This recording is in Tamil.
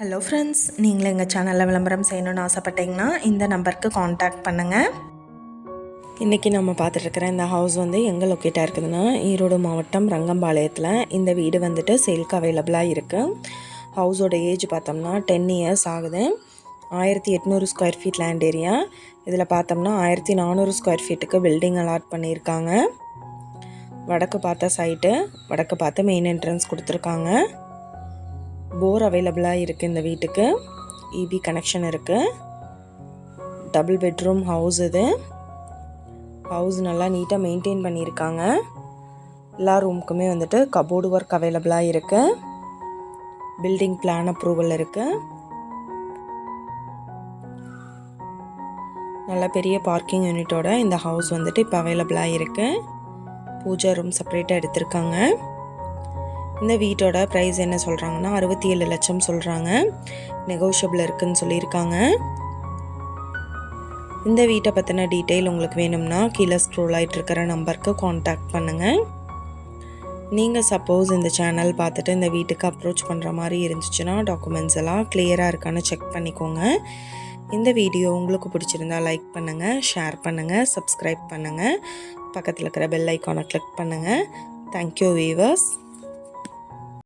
ஹலோ ஃப்ரெண்ட்ஸ் நீங்களும் எங்கள் சேனலில் விளம்பரம் செய்யணும்னு ஆசைப்பட்டீங்கன்னா இந்த நம்பருக்கு காண்டாக்ட் பண்ணுங்கள் இன்றைக்கி நம்ம பார்த்துட்ருக்கிற இந்த ஹவுஸ் வந்து எங்கே லொக்கேட்டாக இருக்குதுன்னா ஈரோடு மாவட்டம் ரங்கம்பாளையத்தில் இந்த வீடு வந்துட்டு சேல்க்கு அவைலபிளாக இருக்குது ஹவுஸோட ஏஜ் பார்த்தோம்னா டென் இயர்ஸ் ஆகுது. ஆயிரத்தி எட்நூறு ஸ்கொயர் ஃபீட் லேண்ட் ஏரியா இதில் பார்த்தோம்னா ஆயிரத்தி நானூறு ஸ்கொயர் ஃபீட்டுக்கு பில்டிங் அலாட் பண்ணியிருக்காங்க. வடக்கு பார்த்த சைட்டு வடக்கு பார்த்து மெயின் என்ட்ரன்ஸ் கொடுத்துருக்காங்க. போர் அவைலபிளாக இருக்குது இந்த வீட்டுக்கு. இபி கனெக்ஷன் இருக்குது டபுள் பெட்ரூம் ஹவுஸ் இது. ஹவுஸ் நல்லா நீட்டாக மெயின்டைன் பண்ணியிருக்காங்க. எல்லா ரூமுக்குமே வந்துட்டு கபோர்டு ஒர்க் அவைலபிளாக இருக்குது பில்டிங் பிளான் அப்ரூவல் இருக்குது நல்ல பெரிய பார்க்கிங் யூனிட்டோட இந்த ஹவுஸ் வந்துட்டு இப்போ அவைலபிளாக இருக்குது பூஜா ரூம் செப்பரேட்டாக எடுத்திருக்காங்க. இந்த வீட்டோட ப்ரைஸ் என்ன சொல்கிறாங்கன்னா அறுபத்தி ஏழு லட்சம் சொல்கிறாங்க நெகோஷியபிள் இருக்குதுன்னு சொல்லியிருக்காங்க. இந்த வீட்டை பற்றின டீட்டெயில் உங்களுக்கு வேணும்னா கீழே ஸ்க்ரோல் ஆகிட்டு இருக்கிற நம்பருக்கு காண்டாக்ட் பண்ணுங்கள் நீங்கள் சப்போஸ் இந்த சேனல் பார்த்துட்டு இந்த வீட்டுக்கு அப்ரோச் பண்ணுற மாதிரி இருந்துச்சுன்னா டாக்குமெண்ட்ஸ் எல்லாம் கிளியராக இருக்கான்னு செக் பண்ணிக்கோங்க. இந்த வீடியோ உங்களுக்கு பிடிச்சிருந்தா லைக் பண்ணுங்கள் ஷேர் பண்ணுங்கள் சப்ஸ்கிரைப் பண்ணுங்கள் பக்கத்தில் இருக்கிற பெல் ஐக்கானை கிளிக் பண்ணுங்கள் தேங்க்யூ வீவர்ஸ்